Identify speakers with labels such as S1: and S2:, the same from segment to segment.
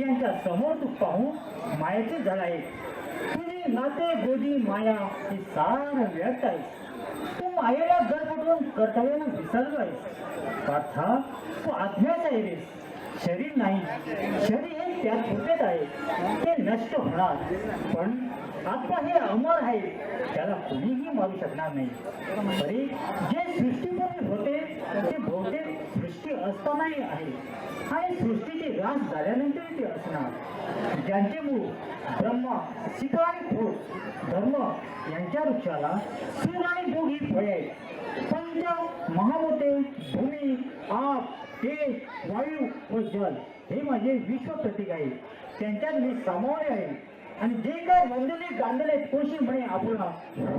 S1: यांच्या समोर तू पाहू मायाचे जळ आहे. तुझी नाते गोदी माया हे सार व्यक्त आहे. तू मायेला घर पटवून कर्तव्याला विसरलो आहेस. अर्थात तू आज्ञाच आहे रे. शरीर नाही. शरीर हे त्यात होतेच आहे. ते नष्ट होणार. पण आत्मा हे अमर आहे. त्याला कोणीही मारू शकणार नाही. तरी जे सृष्टीपूर्वी होते ते बहुतेक सृष्टी असतानाही आहे. आणि सृष्टीचे रास झाल्यानंतर ते असणार. ज्यांचे मूळ ब्रह्म शिखा आणि ठोस धर्म यांच्या वृक्षाला सूर आणि भोग ही फळे आहेत. पंच महाभूते भूमी आप तेज वायू व जल हे माझे विश्व प्रतीक आहे त्यांच्यात मी सामावले आहे. आणि जे काय बंधुले गांधले कोशी म्हणे आपण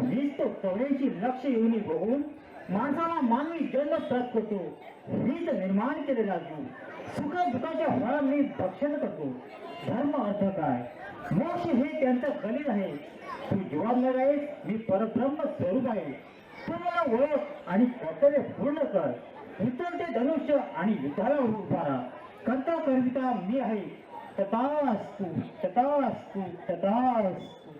S1: वीस तो चौऱ्याऐंशी लक्ष येऊन बघून माणसा मानवी करतो हित निर्माण केलेला जीव सुख दुःखाच्या फळा मी भक्षण करतो. धर्म अर्थ काय? मोक्ष हे त्यांचं खलील आहे. तू जीवात्मक आहे मी परब्रह्म स्वरूप आहे. तू मला ओळख आणि कर्तव्य पूर्ण कर. इतर ते धनुष्य आणि युद्धाला उभारा. करता करविता मी आहे. तथा असतो तथा असतो तथा असतो